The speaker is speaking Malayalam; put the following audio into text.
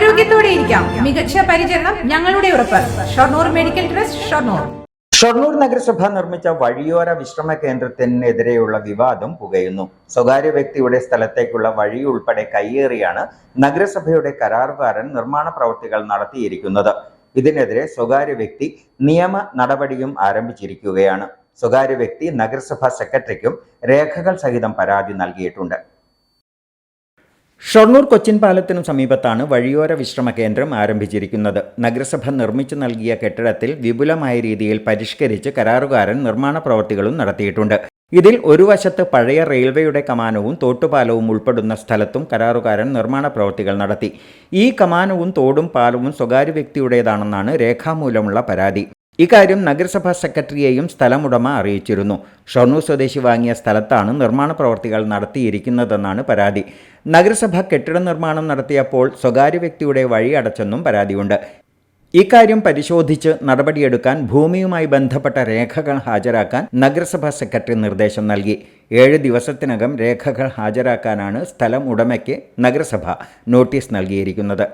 ആരോഗ്യത്തോടെ ഇരിക്കാം. മികച്ച പരിചരണം ഞങ്ങളുടെ ഉറപ്പ്. Shoranur medical trust Shoranur. Shoranur നഗരസഭ നിർമ്മിച്ച വഴിയോര വിശ്രമ കേന്ദ്രത്തിനെതിരെയുള്ള വിവാദം പുകയുന്നു. സ്വകാര്യ വ്യക്തിയുടെ സ്ഥലത്തേക്കുള്ള വഴി ഉൾപ്പെടെ കയ്യേറിയാണ് നഗരസഭയുടെ കരാറുകാരൻ നിർമ്മാണ പ്രവൃത്തികൾ നടത്തിയിരിക്കുന്നത്. ഇതിനെതിരെ സ്വകാര്യ വ്യക്തി നിയമ നടപടിയും ആരംഭിച്ചിരിക്കുകയാണ്. സ്വകാര്യ വ്യക്തി നഗരസഭാ സെക്രട്ടറിക്കും രേഖകൾ സഹിതം പരാതി നൽകിയിട്ടുണ്ട്. ഷൊർണൂർ കൊച്ചിൻ പാലത്തിനു സമീപത്താണ് വഴിയോര വിശ്രമ കേന്ദ്രം ആരംഭിച്ചിരിക്കുന്നത്. നഗരസഭ നിർമ്മിച്ചു നൽകിയ കെട്ടിടത്തിൽ വിപുലമായ രീതിയിൽ പരിഷ്കരിച്ച് കരാറുകാരൻ നിർമ്മാണ പ്രവൃത്തികളും നടത്തിയിട്ടുണ്ട്. ഇതിൽ ഒരു വശത്ത് പഴയ റെയിൽവേയുടെ കമാനവും തോട്ടുപാലവും ഉൾപ്പെടുന്ന സ്ഥലത്തും കരാറുകാരൻ നിർമ്മാണ പ്രവൃത്തികൾ നടത്തി. ഈ കമാനവും തോടും പാലവും സ്വകാര്യ വ്യക്തിയുടേതാണെന്നാണ് രേഖാമൂലമുള്ള പരാതി. ഇക്കാര്യം നഗരസഭാ സെക്രട്ടറിയെയും സ്ഥലമുടമ അറിയിച്ചിരുന്നു. ഷൊർണൂർ സ്വദേശി വാങ്ങിയ സ്ഥലത്താണ് നിർമ്മാണ പ്രവർത്തികൾ നടത്തിയിരിക്കുന്നതെന്നാണ് പരാതി. നഗരസഭ കെട്ടിട നിർമ്മാണം നടത്തിയപ്പോൾ സ്വകാര്യ വ്യക്തിയുടെ വഴി അടച്ചെന്നും പരാതിയുണ്ട്. ഇക്കാര്യം പരിശോധിച്ച് നടപടിയെടുക്കാൻ ഭൂമിയുമായി ബന്ധപ്പെട്ട രേഖകൾ ഹാജരാക്കാൻ നഗരസഭാ സെക്രട്ടറി നിർദ്ദേശം നൽകി. ഏഴ് ദിവസത്തിനകം രേഖകൾ ഹാജരാക്കാനാണ് സ്ഥലം ഉടമയ്ക്ക് നഗരസഭ നോട്ടീസ് നൽകിയിരിക്കുന്നത്.